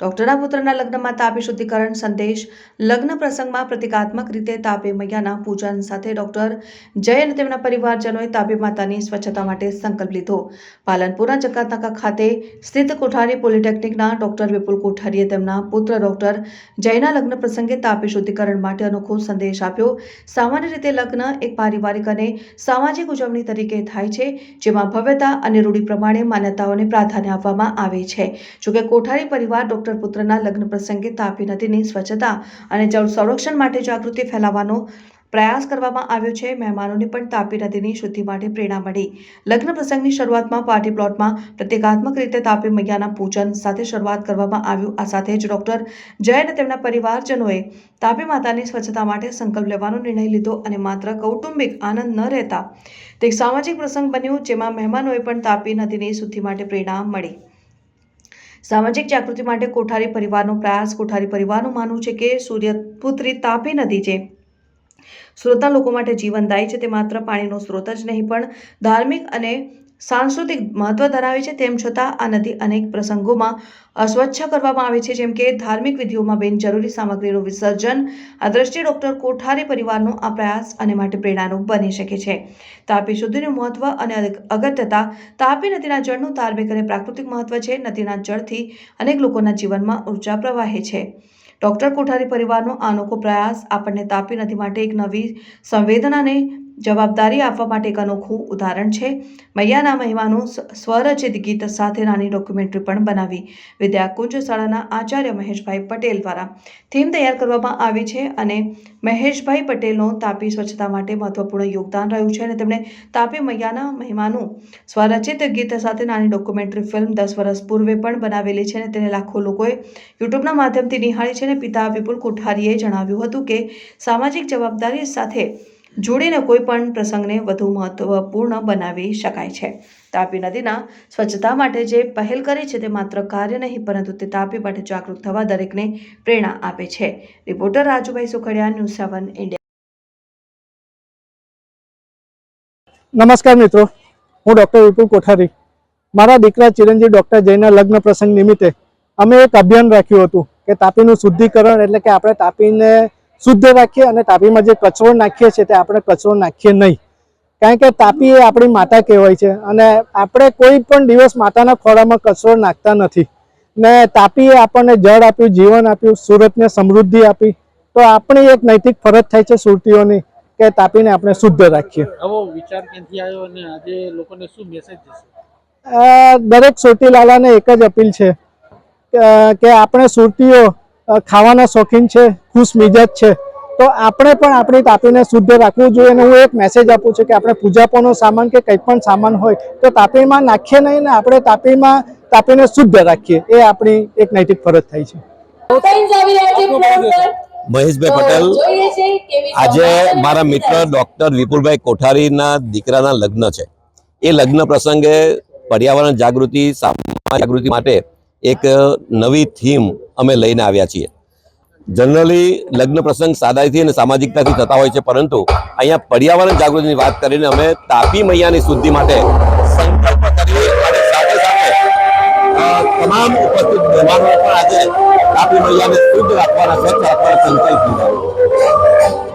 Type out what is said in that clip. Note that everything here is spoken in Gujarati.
ડોક્ટરના પુત્રના લગ્નમાં તાપી શુદ્ધિકરણ સંદેશ, લગ્ન પ્રસંગમાં પ્રતિકાત્મક રીતે તાપી મૈયાના પૂજન સાથે ડોક્ટર જય અને તેમના પરિવારજનોએ તાપી માતાની સ્વચ્છતા માટે સંકલ્પ લીધો. પાલનપુરના જકાતનાકા ખાતે સ્થિત કોઠારી પોલિટેકનિકના ડોક્ટર વિપુલ કોઠારીએ તેમના પુત્ર ડોક્ટર જયના લગ્ન પ્રસંગે તાપી શુદ્ધિકરણ માટે અનોખો સંદેશ આપ્યો. સામાન્ય રીતે લગ્ન એક પારિવારિક અને સામાજિક ઉજવણી તરીકે થાય છે, જેમાં ભવ્યતા અને રૂઢિ પ્રમાણે માન્યતાઓને પ્રાધાન્ય આપવામાં આવે છે. જોકે કોઠારી પરિવાર ડોક્ટર પુત્રના લગ્ન પ્રસંગે તાપી નદીની સ્વચ્છતા અને જળ સંરક્ષણ માટે જાગૃતિ ફેલાવવાનો પ્રયાસ કરવામાં આવ્યો છે. મહેમાનોને પણ તાપી નદીની શુદ્ધિ માટે પ્રેરણા મળી. લગ્ન પ્રસંગની શરૂઆતમાં પાર્ટી પ્લોટમાં પ્રતિકાત્મક રીતે તાપી મૈયાના પૂજન સાથે શરૂઆત કરવામાં આવ્યું. આ સાથે જ ડોક્ટર જય અને તેમના પરિવારજનોએ તાપી માતાની સ્વચ્છતા માટે સંકલ્પ લેવાનો નિર્ણય લીધો અને માત્ર કૌટુંબિક આનંદ ન રહેતા તે સામાજિક પ્રસંગ બન્યો, જેમાં મહેમાનોએ પણ તાપી નદીની શુદ્ધિ માટે પ્રેરણા મળી. સામાજિક જાગૃતિ માટે કોઠારી પરિવારનો પ્રયાસ, કોઠારી પરિવારનું માનવું છે કે સૂર્યપુત્રી તાપી નદી છે. સુરતના લોકો માટે જીવનદાયી છે, તે માત્ર પાણીનો સ્ત્રોત જ નહીં, પણ ધાર્મિક અને સાંસ્કૃતિક મહત્વ ધરાવે છે તેમ છતાં આ નદી અનેક પ્રસંગોમાં અસ્વચ્છ કરવામાં આવે છે, જેમ કે ધાર્મિક વિધિઓમાં બિનજરૂરી સામગ્રીનું વિસર્જન, આ દ્રષ્ટિએ ડોક્ટર કોઠારી પરિવારનો આ પ્રયાસ અને માટે પ્રેરણાનું બની શકે છે. તાપી શુદ્ધિનું મહત્વ અને અગત્યતા તાપી નદીના જળનું ધાર્મિક અને પ્રાકૃતિક મહત્વ છે. નદીના જળથી અનેક લોકોના જીવનમાં ઊર્જા પ્રવાહે છે. ડોક્ટર કોઠારી પરિવારનો આ અનોખો પ્રયાસ આપણને તાપી નદી માટે એક નવી સંવેદનાને જવાબદારી આપવા માટે એક અનોખું ઉદાહરણ છે. મૈયાના મહિમાનું સ્વરચિત ગીત સાથે નાની ડોક્યુમેન્ટરી પણ બનાવી. વિદ્યાકુંજ શાળાના આચાર્ય મહેશભાઈ પટેલ દ્વારા થીમ તૈયાર કરવામાં આવી છે અને મહેશભાઈ પટેલનો તાપી સ્વચ્છતા માટે મહત્વપૂર્ણ યોગદાન રહ્યું છે અને તેમણે તાપી મૈયાના મહેમાનો સ્વરચિત ગીત સાથે નાની ડોક્યુમેન્ટરી ફિલ્મ દસ વર્ષ પૂર્વે પણ બનાવેલી છે અને તેને લાખો લોકોએ યુટ્યુબના માધ્યમથી નિહાળી છે અને પિતા વિપુલ કોઠારીએ જણાવ્યું હતું કે સામાજિક જવાબદારી સાથે જોડીને કોઈ પણ પ્રસંગને વધુ મહત્વપૂર્ણ બનાવી શકાય છે. તાપી નદીના સ્વચ્છતા માટે જે પહેલ કરી છે તે માત્ર કાર્ય નહીં, પરંતુ તે તાપી માટે જાગૃત થવા દરેકને પ્રેરણા આપે છે. Reporter Rajubhai Sukhadiya, news seven India. નમસ્કાર મિત્રો, હું ડૉક્ટર વિપુલ કોઠારી. મારા દીકરા ચિરંજીવ ડૉક્ટર જયના લગ્ન પ્રસંગ નિમિત્તે અમે એક અભિયાન રાખ્યું હતું કે તાપીનું શુદ્ધિકરણ એટલે કે આપણે તાપીને શુદ્ધ રાખીએ અને તાપીમાં જે કચરો નાખીએ છીએ તે આપણે કચરો નાખીએ નહીં. કારણ કે તાપી એ આપણી માતા કહેવાય છે અને આપણે કોઈ પણ દિવસ માતાના ખોળામાં કચરો નાખતા નથી. ને તાપીએ આપણને જળ આપ્યું જીવન આપ્યું સુરતને સમૃદ્ધિ આપી. તો આપણી એક નૈતિક ફરજ થાય છે સુરતીઓની કે તાપીને આપણે શુદ્ધ રાખીએ. આવો વિચાર ક્યાંથી આવ્યો અને આજે લોકોને શું મેસેજ દરેક સુરતીલાલાને એક જ અપીલ છે કે- આપણે સુરતીઓ ખાવાના શોખીન છે ખુશ મિજાજ છે તો આપણે પણ આપણી તાપીને શુદ્ધ રાખવું જોઈએ અને હું એક મેસેજ આપું છું કે આપણે પૂજાપોનો સામાન કે કંઈ પણ સામાન હોય તો તાપીમાં નાખીએ નહીં ને આપણે તાપીમાં તાપીને શુદ્ધ રાખીએ એ આપણી એક નૈતિક ફરજ થાય છે. મહેશભાઈ પટેલ જોઈએ છે કેવી આજે મારા મિત્ર. ડોક્ટર વિપુલભાઈ કોઠારીના દીકરાના લગ્ન છે એ લગ્ન પ્રસંગે પર્યાવરણ જાગૃતિ સામાજિક જાગૃતિ માટે એક નવી થીમ અમે લઈને આવ્યા છીએ. જનરલી લગ્ન પ્રસંગ સાદાઈથી અને સામાજિકતાથી થતા હોય છે, પરંતુ અહીંયા પર્યાવરણ જાગૃતિની વાત કરીને અમે તાપી મૈયાની શુદ્ધિ માટે સંકલ્પ કરીએ અને સાથે સાથે તમામ ઉપસ્થિત મહેમાનો પણ આજે તાપી મૈયાને શુદ્ધ રાખવાના સ્વચ્છ રાખવાના સંકલ્પ લીધા